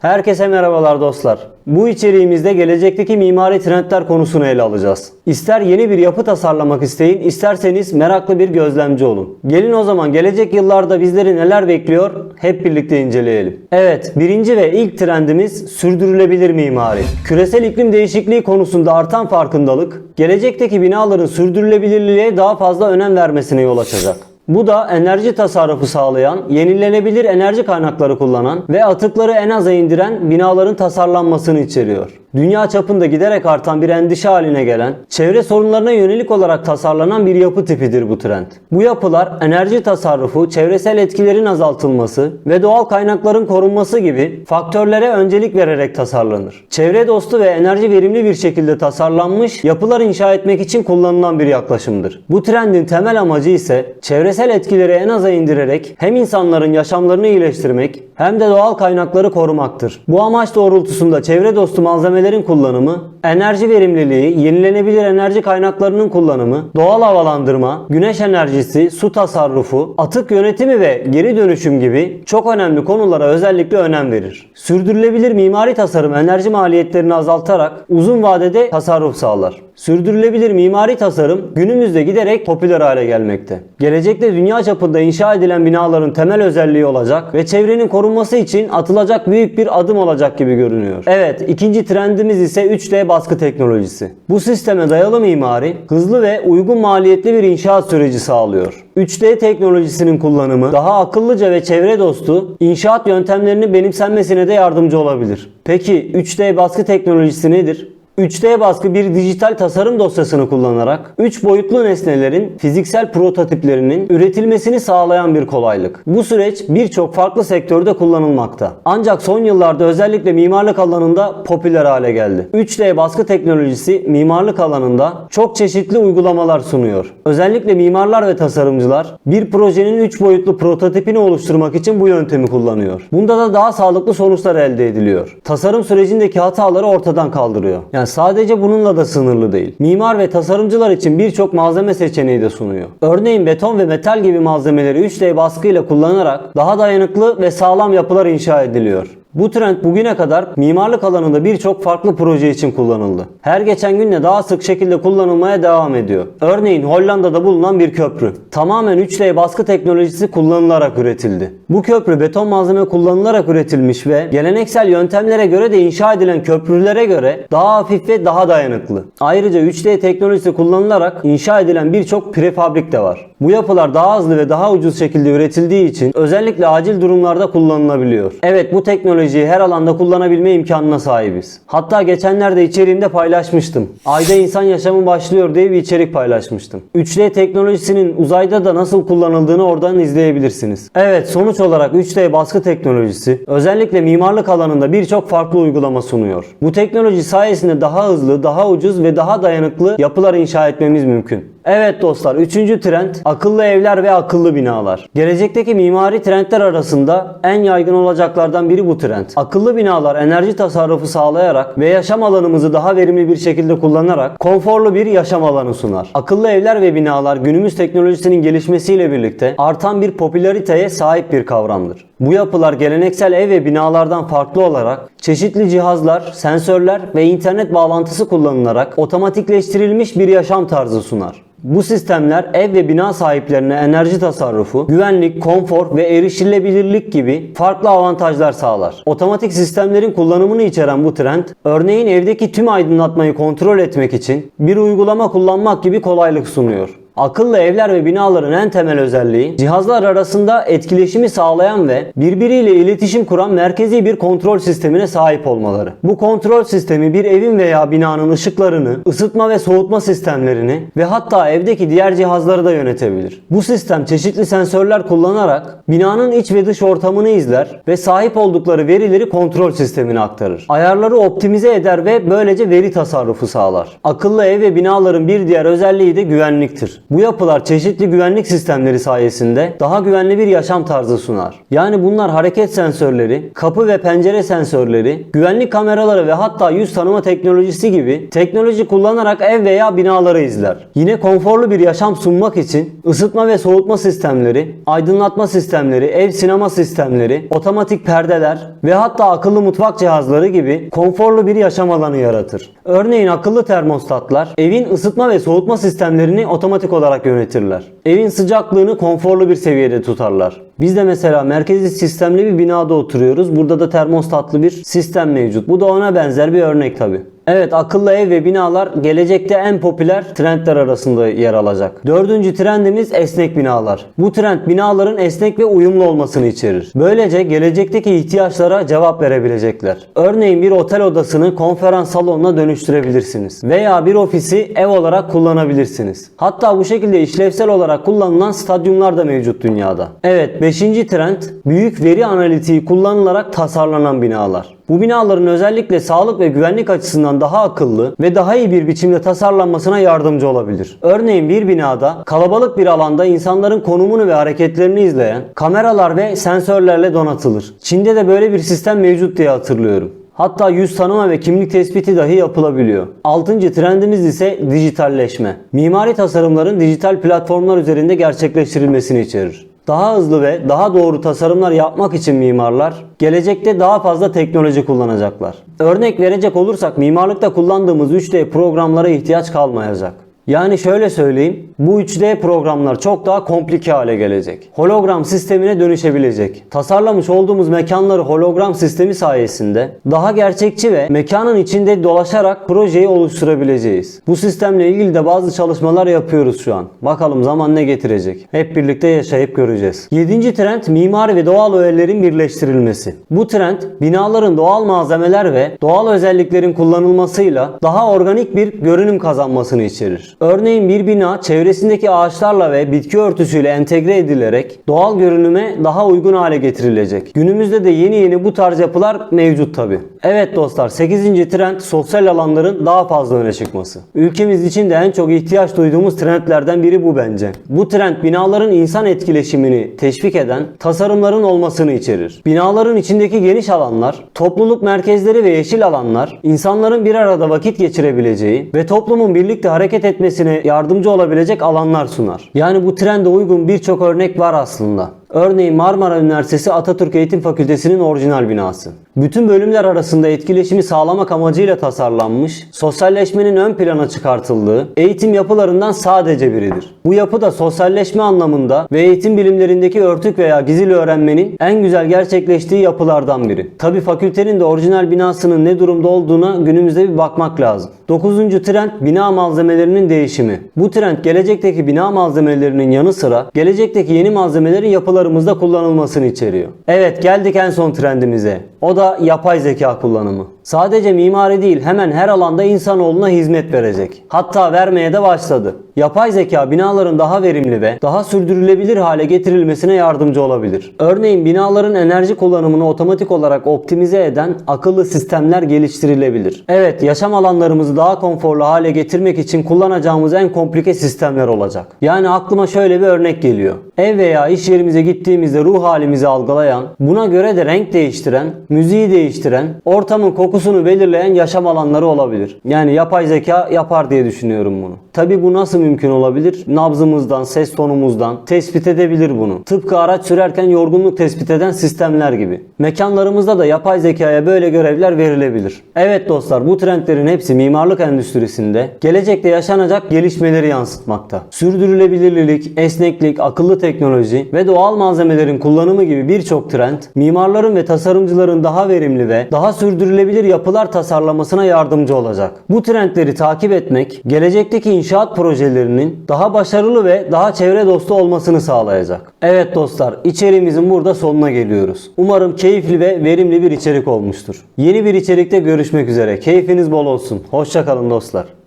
Herkese merhabalar dostlar. Bu içeriğimizde gelecekteki mimari trendler konusunu ele alacağız. İster yeni bir yapı tasarlamak isteyin, isterseniz meraklı bir gözlemci olun. Gelin o zaman gelecek yıllarda bizleri neler bekliyor hep birlikte inceleyelim. Evet, birinci ve ilk trendimiz sürdürülebilir mimari. Küresel iklim değişikliği konusunda artan farkındalık, gelecekteki binaların sürdürülebilirliğe daha fazla önem vermesine yol açacak. Bu da enerji tasarrufu sağlayan, yenilenebilir enerji kaynakları kullanan ve atıkları en aza indiren binaların tasarlanmasını içeriyor. Dünya çapında giderek artan bir endişe haline gelen, çevre sorunlarına yönelik olarak tasarlanan bir yapı tipidir bu trend. Bu yapılar enerji tasarrufu, çevresel etkilerin azaltılması ve doğal kaynakların korunması gibi faktörlere öncelik vererek tasarlanır. Çevre dostu ve enerji verimli bir şekilde tasarlanmış yapılar inşa etmek için kullanılan bir yaklaşımdır. Bu trendin temel amacı ise çevresel etkileri en aza indirerek hem insanların yaşamlarını iyileştirmek hem de doğal kaynakları korumaktır. Bu amaç doğrultusunda çevre dostu malzemelerin kullanımı, enerji verimliliği, yenilenebilir enerji kaynaklarının kullanımı, doğal havalandırma, güneş enerjisi, su tasarrufu, atık yönetimi ve geri dönüşüm gibi çok önemli konulara özellikle önem verir. Sürdürülebilir mimari tasarım enerji maliyetlerini azaltarak uzun vadede tasarruf sağlar. Sürdürülebilir mimari tasarım günümüzde giderek popüler hale gelmekte. Gelecekte dünya çapında inşa edilen binaların temel özelliği olacak ve çevrenin korunması için atılacak büyük bir adım olacak gibi görünüyor. Evet, ikinci trendimiz ise 3D baskı teknolojisi. Bu sisteme dayalı mimari hızlı ve uygun maliyetli bir inşaat süreci sağlıyor. 3D teknolojisinin kullanımı daha akıllıca ve çevre dostu inşaat yöntemlerini benimsenmesine de yardımcı olabilir. Peki 3D baskı teknolojisi nedir? 3D baskı bir dijital tasarım dosyasını kullanarak 3 boyutlu nesnelerin fiziksel prototiplerinin üretilmesini sağlayan bir kolaylık. Bu süreç birçok farklı sektörde kullanılmakta. Ancak son yıllarda özellikle mimarlık alanında popüler hale geldi. 3D baskı teknolojisi mimarlık alanında çok çeşitli uygulamalar sunuyor. Özellikle mimarlar ve tasarımcılar bir projenin 3 boyutlu prototipini oluşturmak için bu yöntemi kullanıyor. Bunda da daha sağlıklı sonuçlar elde ediliyor. Tasarım sürecindeki hataları ortadan kaldırıyor. Yani sadece bununla da sınırlı değil. Mimar ve tasarımcılar için birçok malzeme seçeneği de sunuyor. Örneğin beton ve metal gibi malzemeleri 3D baskıyla kullanarak daha dayanıklı ve sağlam yapılar inşa ediliyor. Bu trend bugüne kadar mimarlık alanında birçok farklı proje için kullanıldı. Her geçen günle daha sık şekilde kullanılmaya devam ediyor. Örneğin Hollanda'da bulunan bir köprü. Tamamen 3D baskı teknolojisi kullanılarak üretildi. Bu köprü beton malzeme kullanılarak üretilmiş ve geleneksel yöntemlere göre de inşa edilen köprülere göre daha hafif ve daha dayanıklı. Ayrıca 3D teknolojisi kullanılarak inşa edilen birçok prefabrik de var. Bu yapılar daha hızlı ve daha ucuz şekilde üretildiği için özellikle acil durumlarda kullanılabiliyor. Evet bu teknolojiyi her alanda kullanabilme imkanına sahibiz. Hatta geçenlerde içeriğimde paylaşmıştım. Ayda insan yaşamı başlıyor diye bir içerik paylaşmıştım. 3D teknolojisinin uzayda da nasıl kullanıldığını oradan izleyebilirsiniz. Evet sonuç olarak 3D baskı teknolojisi özellikle mimarlık alanında birçok farklı uygulama sunuyor. Bu teknoloji sayesinde daha hızlı, daha ucuz ve daha dayanıklı yapılar inşa etmemiz mümkün. Evet dostlar, üçüncü trend akıllı evler ve akıllı binalar. Gelecekteki mimari trendler arasında en yaygın olacaklardan biri bu trend. Akıllı binalar enerji tasarrufu sağlayarak ve yaşam alanımızı daha verimli bir şekilde kullanarak konforlu bir yaşam alanı sunar. Akıllı evler ve binalar günümüz teknolojisinin gelişmesiyle birlikte artan bir popülariteye sahip bir kavramdır. Bu yapılar geleneksel ev ve binalardan farklı olarak çeşitli cihazlar, sensörler ve internet bağlantısı kullanılarak otomatikleştirilmiş bir yaşam tarzı sunar. Bu sistemler ev ve bina sahiplerine enerji tasarrufu, güvenlik, konfor ve erişilebilirlik gibi farklı avantajlar sağlar. Otomatik sistemlerin kullanımını içeren bu trend, örneğin evdeki tüm aydınlatmayı kontrol etmek için bir uygulama kullanmak gibi kolaylık sunuyor. Akıllı evler ve binaların en temel özelliği cihazlar arasında etkileşimi sağlayan ve birbiriyle iletişim kuran merkezi bir kontrol sistemine sahip olmaları. Bu kontrol sistemi bir evin veya binanın ışıklarını, ısıtma ve soğutma sistemlerini ve hatta evdeki diğer cihazları da yönetebilir. Bu sistem çeşitli sensörler kullanarak binanın iç ve dış ortamını izler ve sahip oldukları verileri kontrol sistemine aktarır. Ayarları optimize eder ve böylece veri tasarrufu sağlar. Akıllı ev ve binaların bir diğer özelliği de güvenliktir. Bu yapılar çeşitli güvenlik sistemleri sayesinde daha güvenli bir yaşam tarzı sunar. Yani bunlar hareket sensörleri, kapı ve pencere sensörleri, güvenlik kameraları ve hatta yüz tanıma teknolojisi gibi teknoloji kullanarak ev veya binaları izler. Yine konforlu bir yaşam sunmak için ısıtma ve soğutma sistemleri, aydınlatma sistemleri, ev sinema sistemleri, otomatik perdeler ve hatta akıllı mutfak cihazları gibi konforlu bir yaşam alanı yaratır. Örneğin akıllı termostatlar evin ısıtma ve soğutma sistemlerini otomatik olarak yönetirler. Evin sıcaklığını konforlu bir seviyede tutarlar. Biz de mesela merkezi sistemli bir binada oturuyoruz. Burada da termostatlı bir sistem mevcut. Bu da ona benzer bir örnek tabi. Evet akıllı ev ve binalar gelecekte en popüler trendler arasında yer alacak. Dördüncü trendimiz esnek binalar. Bu trend binaların esnek ve uyumlu olmasını içerir. Böylece gelecekteki ihtiyaçlara cevap verebilecekler. Örneğin bir otel odasını konferans salonuna dönüştürebilirsiniz. Veya bir ofisi ev olarak kullanabilirsiniz. Hatta bu şekilde işlevsel olarak kullanılan stadyumlar da mevcut dünyada. Evet 5. trend büyük veri analitiği kullanılarak tasarlanan binalar. Bu binaların özellikle sağlık ve güvenlik açısından daha akıllı ve daha iyi bir biçimde tasarlanmasına yardımcı olabilir. Örneğin bir binada kalabalık bir alanda insanların konumunu ve hareketlerini izleyen kameralar ve sensörlerle donatılır. Çin'de de böyle bir sistem mevcut diye hatırlıyorum. Hatta yüz tanıma ve kimlik tespiti dahi yapılabiliyor. Altıncı trendimiz ise dijitalleşme. Mimari tasarımların dijital platformlar üzerinde gerçekleştirilmesini içerir. Daha hızlı ve daha doğru tasarımlar yapmak için mimarlar gelecekte daha fazla teknoloji kullanacaklar. Örnek verecek olursak mimarlıkta kullandığımız 3D programlara ihtiyaç kalmayacak. Yani şöyle söyleyeyim, bu 3D programlar çok daha komplike hale gelecek. Hologram sistemine dönüşebilecek. Tasarlamış olduğumuz mekanları hologram sistemi sayesinde daha gerçekçi ve mekanın içinde dolaşarak projeyi oluşturabileceğiz. Bu sistemle ilgili de bazı çalışmalar yapıyoruz şu an. Bakalım zaman ne getirecek. Hep birlikte yaşayıp göreceğiz. 7. trend mimari ve doğal öğelerin birleştirilmesi. Bu trend binaların doğal malzemeler ve doğal özelliklerin kullanılmasıyla daha organik bir görünüm kazanmasını içerir. Örneğin bir bina çevresindeki ağaçlarla ve bitki örtüsüyle entegre edilerek doğal görünüme daha uygun hale getirilecek. Günümüzde de yeni yeni bu tarz yapılar mevcut tabi. Evet dostlar 8. trend sosyal alanların daha fazla öne çıkması. Ülkemiz için de en çok ihtiyaç duyduğumuz trendlerden biri bu bence. Bu trend binaların insan etkileşimini teşvik eden tasarımların olmasını içerir. Binaların içindeki geniş alanlar, topluluk merkezleri ve yeşil alanlar insanların bir arada vakit geçirebileceği ve toplumun birlikte hareket etmesine yardımcı olabilecek alanlar sunar. Yani bu trende uygun birçok örnek var aslında. Örneğin Marmara Üniversitesi Atatürk Eğitim Fakültesi'nin orijinal binası. Bütün bölümler arasında etkileşimi sağlamak amacıyla tasarlanmış, sosyalleşmenin ön plana çıkartıldığı eğitim yapılarından sadece biridir. Bu yapı da sosyalleşme anlamında ve eğitim bilimlerindeki örtük veya gizli öğrenmenin en güzel gerçekleştiği yapılardan biri. Tabi fakültenin de orijinal binasının ne durumda olduğuna günümüzde bir bakmak lazım. 9. trend bina malzemelerinin değişimi. Bu trend gelecekteki bina malzemelerinin yanı sıra gelecekteki yeni malzemelerin yapılarımızda kullanılmasını içeriyor. Evet geldik en son trendimize. O da yapay zeka kullanımı. Sadece mimari değil hemen her alanda insanoğluna hizmet verecek. Hatta vermeye de başladı. Yapay zeka binaların daha verimli ve daha sürdürülebilir hale getirilmesine yardımcı olabilir. Örneğin binaların enerji kullanımını otomatik olarak optimize eden akıllı sistemler geliştirilebilir. Evet yaşam alanlarımızı daha konforlu hale getirmek için kullanacağımız en komplike sistemler olacak. Yani aklıma şöyle bir örnek geliyor. Ev veya iş yerimize gittiğimizde ruh halimizi algılayan, buna göre de renk değiştiren, müziği değiştiren, ortamın kokusunu belirleyen yaşam alanları olabilir. Yani yapay zeka yapar diye düşünüyorum bunu. Tabi bu nasıl mümkün olabilir? Nabzımızdan, ses tonumuzdan tespit edebilir bunu. Tıpkı araç sürerken yorgunluk tespit eden sistemler gibi. Mekanlarımızda da yapay zekaya böyle görevler verilebilir. Evet dostlar bu trendlerin hepsi mimarlık endüstrisinde gelecekte yaşanacak gelişmeleri yansıtmakta. Sürdürülebilirlik, esneklik, akıllı teknoloji ve doğal malzemelerin kullanımı gibi birçok trend mimarların ve tasarımcıların daha verimli ve daha sürdürülebilir yapılar tasarlamasına yardımcı olacak. Bu trendleri takip etmek gelecekteki inşaat projelerinin daha başarılı ve daha çevre dostu olmasını sağlayacak. Evet dostlar içeriğimizin burada sonuna geliyoruz. Umarım keyifli ve verimli bir içerik olmuştur. Yeni bir içerikte görüşmek üzere. Keyfiniz bol olsun. Hoşçakalın dostlar.